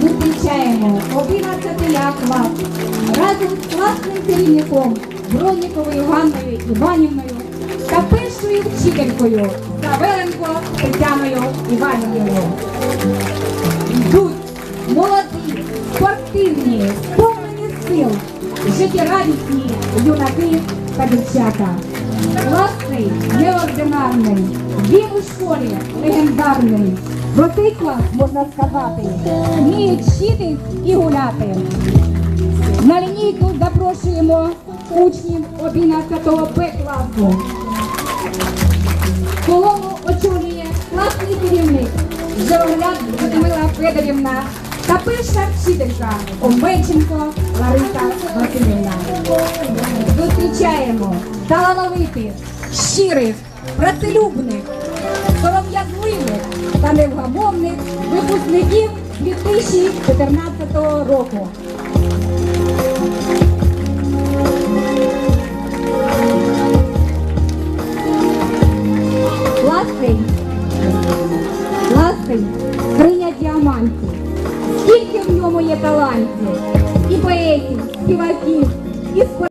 Зустрічаємо 11 аква разом з класним керівником Бронніковою Ганною Іванівною та першою вчителькою Савеленко Тетяною Іванівною. Йдуть молоді, спортивні життєрадісні юнаки та дівчата. Класний, неординарний, він у школі легендарний. Цей можна сказати, вміють вчити і гуляти. На лінійку запрошуємо учнів 11 Б класу. Колону очолює класний керівник Жовгляд Людмила Федорівна та перша вчителька Омельченко Зустрічаємо талановитих, щирих, працелюбних, сором'язливих та невгамовних випускників 2014 року. Ласий, ласий, криня діамантів. Скільки в ньому є талантів, і поетів, співаків.